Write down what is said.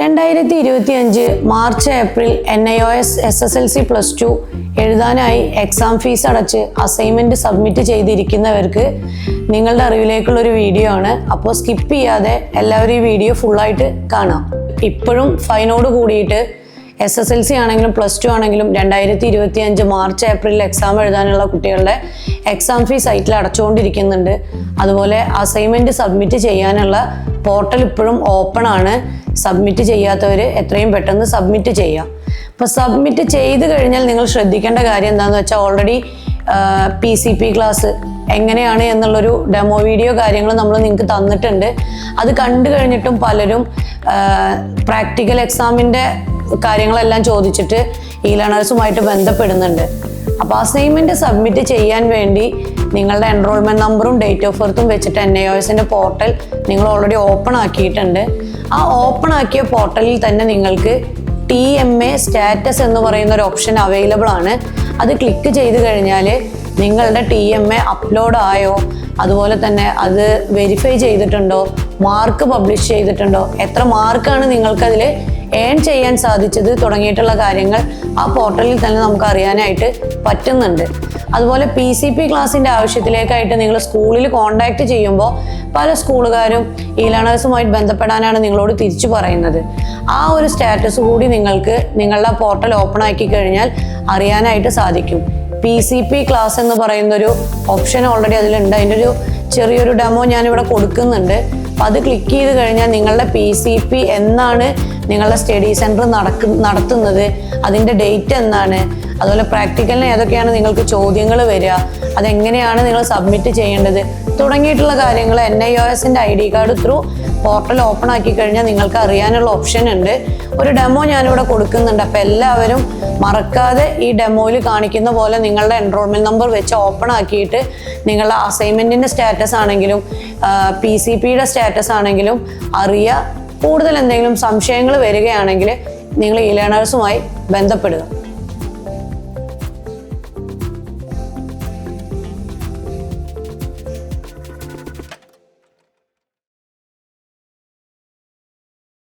രണ്ടായിരത്തി ഇരുപത്തി അഞ്ച് March April N I O S S S L C plus two എഴുതാനായി exam fees അടച്ച് assignment submit ചെയ്തിരിക്കുന്നവർക്ക് നിങ്ങളുടെ അറിവിലേക്കുള്ള ഒരു വീഡിയോ ആണ്. അപ്പോൾ സ്കിപ്പ് ചെയ്യാതെ എല്ലാവരും ഈ വീഡിയോ ഫുള്ളായിട്ട് കാണാം. ഇപ്പോഴും ഫൈനോട് കൂടിയിട്ട് എസ് എസ് എൽ സി ആണെങ്കിലും പ്ലസ് ടു ആണെങ്കിലും രണ്ടായിരത്തി ഇരുപത്തി അഞ്ച് മാർച്ച് ഏപ്രിൽ എക്സാം എഴുതാനുള്ള കുട്ടികളുടെ എക്സാം ഫീസ് സൈറ്റിൽ അടച്ചുകൊണ്ടിരിക്കുന്നുണ്ട്. അതുപോലെ അസൈൻമെന്റ് സബ്മിറ്റ് ചെയ്യാനുള്ള പോർട്ടൽ ഇപ്പോഴും ഓപ്പൺ ആണ്. സബ്മിറ്റ് ചെയ്യാത്തവർ എത്രയും പെട്ടെന്ന് സബ്മിറ്റ് ചെയ്യാം. അപ്പോൾ സബ്മിറ്റ് ചെയ്ത് കഴിഞ്ഞാൽ നിങ്ങൾ ശ്രദ്ധിക്കേണ്ട കാര്യം എന്താണെന്ന് വെച്ചാൽ already P C P class എങ്ങനെയാണ് എന്നുള്ളൊരു ഡെമോ വീഡിയോ കാര്യങ്ങൾ നമ്മൾ നിങ്ങൾക്ക് തന്നിട്ടുണ്ട്. അത് കണ്ടു കഴിഞ്ഞിട്ടും പലരും പ്രാക്ടിക്കൽ എക്സാമിന്റെ കാര്യങ്ങളെല്ലാം ചോദിച്ചിട്ട് ഈ ലേണേഴ്സുമായിട്ട് ബന്ധപ്പെടുന്നുണ്ട്. അപ്പോൾ അസൈൻമെന്റ് സബ്മിറ്റ് ചെയ്യാൻ വേണ്ടി നിങ്ങളുടെ എൻറോൾമെന്റ് നമ്പറും ഡേറ്റ് ഓഫ് ബർത്തും വെച്ചിട്ട് എൻ ഐ ഒ പോർട്ടൽ നിങ്ങൾ ഓൾറെഡി ഓപ്പൺ ആക്കിയിട്ടുണ്ട്. ആ ഓപ്പൺ ആക്കിയ പോർട്ടലിൽ തന്നെ നിങ്ങൾക്ക് ടി എം എ സ്റ്റാറ്റസ് എന്ന് പറയുന്ന ഒരു ഓപ്ഷൻ അവൈലബിൾ ആണ്. അത് ക്ലിക്ക് ചെയ്ത് കഴിഞ്ഞാൽ നിങ്ങളുടെ ടി എം എ അപ്ലോഡ് ആയോ അതുപോലെ തന്നെ അത് വെരിഫൈ ചെയ്തിട്ടുണ്ടോ മാർക്ക് പബ്ലിഷ് ചെയ്തിട്ടുണ്ടോ എത്ര മാർക്കാണ് നിങ്ങൾക്കതിൽ ഏൺ ചെയ്യാൻ സാധിച്ചത് തുടങ്ങിയിട്ടുള്ള കാര്യങ്ങൾ ആ പോർട്ടലിൽ തന്നെ നമുക്ക് അറിയാനായിട്ട് പറ്റുന്നുണ്ട്. അതുപോലെ പി സി പി ക്ലാസ്സിന്റെ ആവശ്യത്തിലേക്കായിട്ട് നിങ്ങൾ സ്കൂളിൽ കോണ്ടാക്ട് ചെയ്യുമ്പോൾ പല സ്കൂളുകാരും ഈ ലേണേഴ്സുമായിട്ട് ബന്ധപ്പെടാനാണ് നിങ്ങളോട് തിരിച്ചു പറയുന്നത്. ആ ഒരു സ്റ്റാറ്റസ് കൂടി നിങ്ങൾക്ക് നിങ്ങളുടെ പോർട്ടൽ ഓപ്പൺ ആക്കി കഴിഞ്ഞാൽ അറിയാനായിട്ട് സാധിക്കും. പി സി പി ക്ലാസ് എന്ന് പറയുന്നൊരു ഓപ്ഷൻ ഓൾറെഡി അതിലുണ്ട്. അതിന്റെ ഒരു ചെറിയൊരു ഡെമോ ഞാനിവിടെ കൊടുക്കുന്നുണ്ട്. അപ്പം അത് ക്ലിക്ക് ചെയ്ത് കഴിഞ്ഞാൽ നിങ്ങളുടെ പി സി പി എന്നാണ് നിങ്ങളുടെ സ്റ്റഡി സെന്റർ നടക്കു നടത്തുന്നത് അതിന്റെ ഡേറ്റ് എന്താണ് അതുപോലെ പ്രാക്ടിക്കലിന് ഏതൊക്കെയാണ് നിങ്ങൾക്ക് ചോദ്യങ്ങൾ വരിക അതെങ്ങനെയാണ് നിങ്ങൾ സബ്മിറ്റ് ചെയ്യേണ്ടത് തുടങ്ങിയിട്ടുള്ള കാര്യങ്ങൾ എൻ ഐ ഒ എസിന്റെ I D card through portal open ആക്കി കഴിഞ്ഞാൽ നിങ്ങൾക്ക് അറിയാനുള്ള ഓപ്ഷൻ ഉണ്ട്. ഒരു ഡെമോ ഞാനിവിടെ കൊടുക്കുന്നുണ്ട്. അപ്പോൾ എല്ലാവരും മറക്കാതെ ഈ ഡെമോയിൽ കാണിക്കുന്ന പോലെ നിങ്ങളുടെ എൻറോൾമെന്റ് നമ്പർ വെച്ച് ഓപ്പൺ ആക്കിയിട്ട് നിങ്ങളുടെ അസൈൻമെന്റിന്റെ സ്റ്റാറ്റസ് ആണെങ്കിലും പി സി പിയുടെ സ്റ്റാറ്റസ് ആണെങ്കിലും അറിയുക കൂടുതൽ എന്തെങ്കിലും സംശയങ്ങൾ വരികയാണെങ്കിൽ നിങ്ങൾ ഈ ലേണേഴ്സുമായി ബന്ധപ്പെടുക.